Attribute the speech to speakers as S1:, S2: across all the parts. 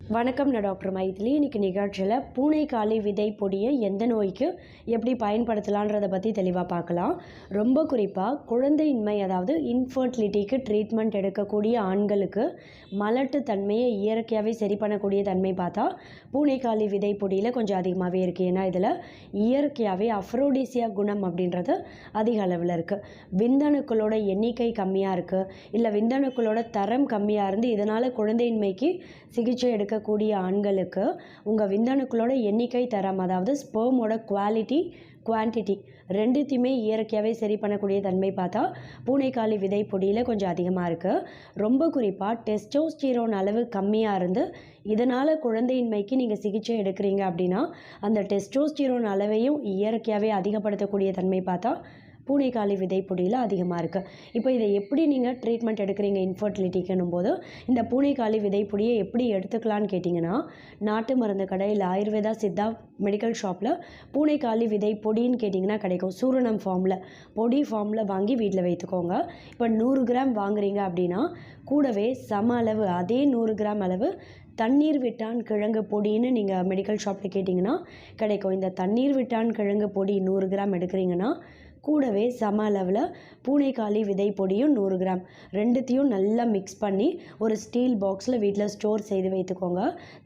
S1: வணக்கம் நான் டாக்டர் மைதிலி. இன்னைக்கு நிகழ்ச்சியில் பூனைக்காளி விதை பொடியை எந்த நோய்க்கு எப்படி பயன்படுத்தலான்றதை பற்றி தெளிவாக பார்க்கலாம். ரொம்ப குறிப்பாக குழந்தையின்மை அதாவது இன்ஃபர்டிலிட்டிக்கு ட்ரீட்மெண்ட் எடுக்கக்கூடிய ஆண்களுக்கு மலட்டு தன்மையை இயற்கையாகவே சரி பண்ணக்கூடிய தன்மை பார்த்தா பூனைக்காளி விதை பொடியில் கொஞ்சம் அதிகமாகவே இருக்குது ஏன்னா இதில் இயற்கையாகவே அஃப்ரோடிசியா குணம் அப்படின்றது அதிக அளவில் இருக்குது விந்தணுக்களோட எண்ணிக்கை கம்மியாக இருக்குது இல்லை விந்தணுக்களோட தரம் கம்மியாக இருந்து இதனால் குழந்தையின்மைக்கு சிகிச்சை இருக்கக்கூடிய ஆண்களுக்கு உங்கள் விந்தணுக்களோட எண்ணிக்கை தரம் அதாவது ஸ்பெர்மோட குவாலிட்டி குவான்டிட்டி ரெண்டுத்தையுமே இயற்கையாகவே சரி பண்ணக்கூடிய தன்மை பார்த்தா பூனைக்காளி விதை பொடியில் கொஞ்சம் அதிகமாக இருக்குது ரொம்ப குறிப்பாக டெஸ்டோஸ்டீரோன் அளவு கம்மியாக இருந்து இதனால் குழந்தையின்மைக்கு நீங்கள் சிகிச்சை எடுக்கிறீங்க அப்படின்னா அந்த டெஸ்டோஸ்டீரோன் அளவையும் இயற்கையாகவே அதிகப்படுத்தக்கூடிய தன்மை பார்த்தா பூனைக்காளி விதை பொடியில் அதிகமாக இருக்குது இப்போ இதை எப்படி நீங்கள் ட்ரீட்மெண்ட் எடுக்கிறீங்க இன்ஃபர்டிலிட்டிக்குன்னும் போது இந்த பூனைக்காளி விதை பொடியை எப்படி எடுத்துக்கலான்னு கேட்டிங்கன்னா நாட்டு மருந்து கடையில் ஆயுர்வேதா சித்தா மெடிக்கல் ஷாப்பில் பூனைக்காளி விதை பொடின்னு கேட்டிங்கன்னா கிடைக்கும். சூரணம் ஃபார்மில் பொடி ஃபார்மில் வாங்கி வீட்டில் வைத்துக்கோங்க. இப்போ நூறு கிராம் வாங்குறீங்க அப்படின்னா கூடவே சம அளவு அதே நூறு கிராம் அளவு தண்ணீர் விட்டான் கிழங்கு பொடின்னு நீங்கள் மெடிக்கல் ஷாப்பில் கேட்டிங்கன்னா கிடைக்கும். இந்த தண்ணீர் விட்டான் கிழங்கு பொடி நூறு கிராம் எடுக்கிறீங்கன்னா கூடவே சம அளவில் பூனைக்காளி விதை பொடியும் நூறு கிராம். ரெண்டுத்தையும் நல்லா மிக்ஸ் பண்ணி ஒரு ஸ்டீல் பாக்ஸில் வீட்டில் ஸ்டோர் செய்து வைத்துக்கோங்க.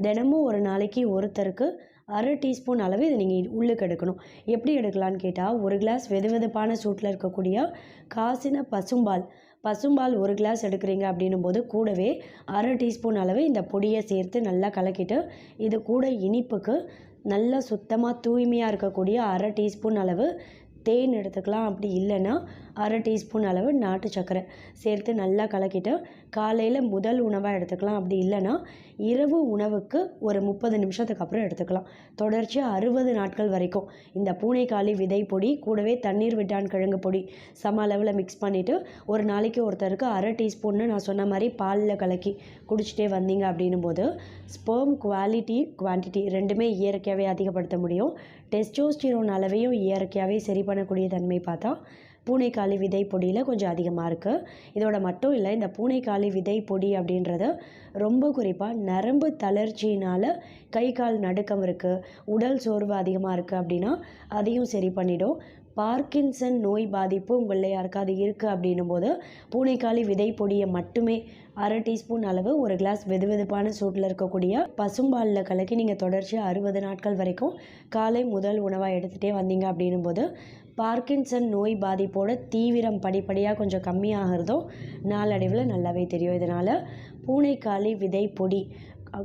S1: தினமும் ஒரு நாளைக்கு ஒருத்தருக்கு அரை டீஸ்பூன் அளவு இதை நீங்கள் உள்ளுக்கு எடுக்கணும். எப்படி எடுக்கலான்னு கேட்டால் ஒரு கிளாஸ் வெது வெதுப்பான சூட்டில் இருக்கக்கூடிய காசின பசும்பால். பசும்பால் ஒரு கிளாஸ் எடுக்கிறீங்க அப்படின்னும் போது கூடவே அரை டீஸ்பூன் அளவு இந்த பொடியை சேர்த்து நல்லா கலக்கிட்டு இது கூட இனிப்புக்கு நல்லா சுத்தமாக தூய்மையாக இருக்கக்கூடிய அரை டீஸ்பூன் அளவு தேன் எடுத்துக்கலாம். அப்படி இல்லைன்னா அரை டீஸ்பூன் அளவு நாட்டு சர்க்கரை சேர்த்து நல்லா கலக்கிட்டு காலையில் முதல் உணவாக எடுத்துக்கலாம். அப்படி இல்லைன்னா இரவு உணவுக்கு ஒரு முப்பது நிமிஷத்துக்கு அப்புறம் எடுத்துக்கலாம். தொடர்ச்சியாக அறுபது நாட்கள் வரைக்கும். இந்த பூனைக்காளி விதை பொடி கூடவே தண்ணீர் விட்டான் கிழங்கு பொடி சம அளவில் மிக்ஸ் பண்ணிவிட்டு ஒரு நாளைக்கு ஒருத்தருக்கு அரை டீஸ்பூன்னு நான் சொன்ன மாதிரி பாலில் கலக்கி குடிச்சிட்டே வந்தீங்க அப்படின்னும் போது ஸ்பெர்ம் குவாலிட்டி குவான்டிட்டி ரெண்டுமே இயற்கையாகவே அதிகப்படுத்த முடியும். டெஸ்டோஸ்டிரோன் அளவையும் இயற்கையாகவே சரி பண்ணக்கூடிய தன்மை பார்த்தா பூனைக்காளி விதை பொடியில் கொஞ்சம் அதிகமாக இருக்குது இதோட மட்டும் இல்லை இந்த பூனைக்காளி விதை பொடி அப்படின்றது ரொம்ப குறிப்பாக நரம்பு தளர்ச்சியினால் கை கால் நடுக்கம் இருக்குது உடல் சோர்வு அதிகமாக இருக்குது அப்படின்னா அதையும் சரி பண்ணிடும். பார்க்கின்சன் நோய் பாதிப்பு உங்களில் யாருக்காவது இருக்குது அப்படின்னும் போது பூனைக்காளி விதை பொடியை மட்டுமே அரை டீஸ்பூன் அளவு ஒரு கிளாஸ் வெது வெதுப்பான சூட்டில் இருக்கக்கூடிய பசும்பாலில் கலக்கி நீங்கள் தொடர்ச்சியாக அறுபது நாட்கள் வரைக்கும் காலை முதல் உணவாக எடுத்துகிட்டே வந்தீங்க அப்படின்னும் போது பார்க்கின்சன் நோய் பாதிப்போட தீவிரம் படிப்படியாக கொஞ்சம் கம்மியாகிறதோ நாளடைவில் நல்லாவே தெரியும். இதனால் பூனைக்காளி விதை பொடி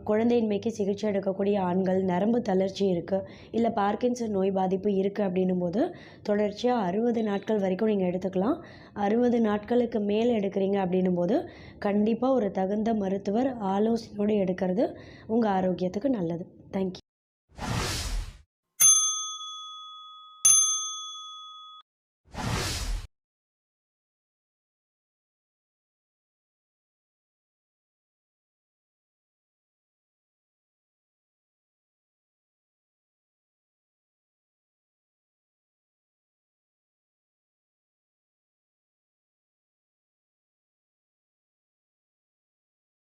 S1: குழந்தையின்மைக்கு சிகிச்சை எடுக்கக்கூடிய ஆண்கள் நரம்பு தளர்ச்சி இருக்குது இல்லை பார்க்கின்சன் நோய் பாதிப்பு இருக்குது அப்படின்னும் போது தொடர்ச்சியாக அறுபது நாட்கள் வரைக்கும் நீங்கள் எடுத்துக்கலாம். அறுபது நாட்களுக்கு மேலே எடுக்கிறீங்க அப்படின்னும் போது கண்டிப்பாக ஒரு தகுந்த மருத்துவர் ஆலோசனையோடு எடுக்கிறது உங்கள் ஆரோக்கியத்துக்கு நல்லது. தேங்க்யூ